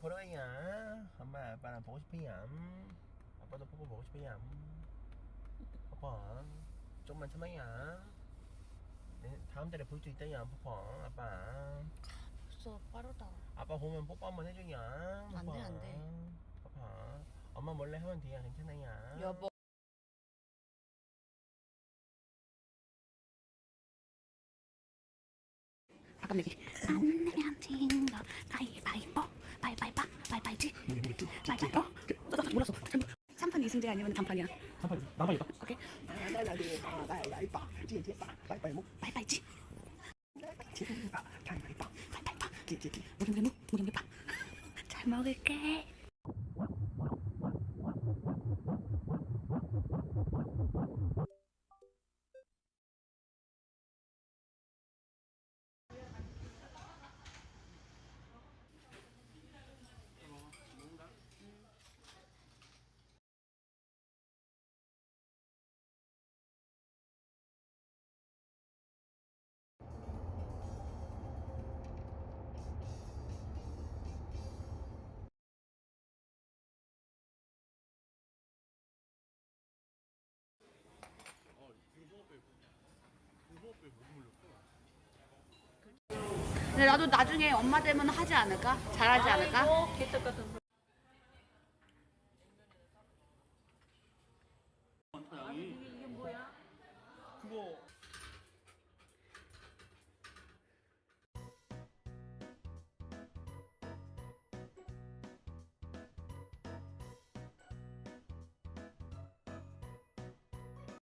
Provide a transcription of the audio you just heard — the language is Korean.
보러 가야. 엄마 아빠랑 보고 싶어야. 아빠도 뽀뽀 보고 싶어야. 아빠 좀만 참아야. 네, 다음 달에 볼 수 있다야 뽀뽀 아빠. 벌써 빠르다. 아빠 보면 뽀뽀 한번 해줘야. 안 돼, 아빠. 안 돼. 아빠. 엄마 몰래 하면 돼요 괜찮아요. 여보. 아까 얘기. 안내 바위바위지 바위바위보 몰랐어 잘못 3판 2승제 아니면 단판이야 한판 나발이다. 오케이 来来对吧，来来吧，姐姐吧，来拜木， 바위바위지 姐姐吧，来来吧， 바위바위보 姐姐姐。 무릎무릎 무릎무릎 잘 먹을게 근데 나도 나중에 엄마 되면 하지 않을까? 잘하지 않을까? 그거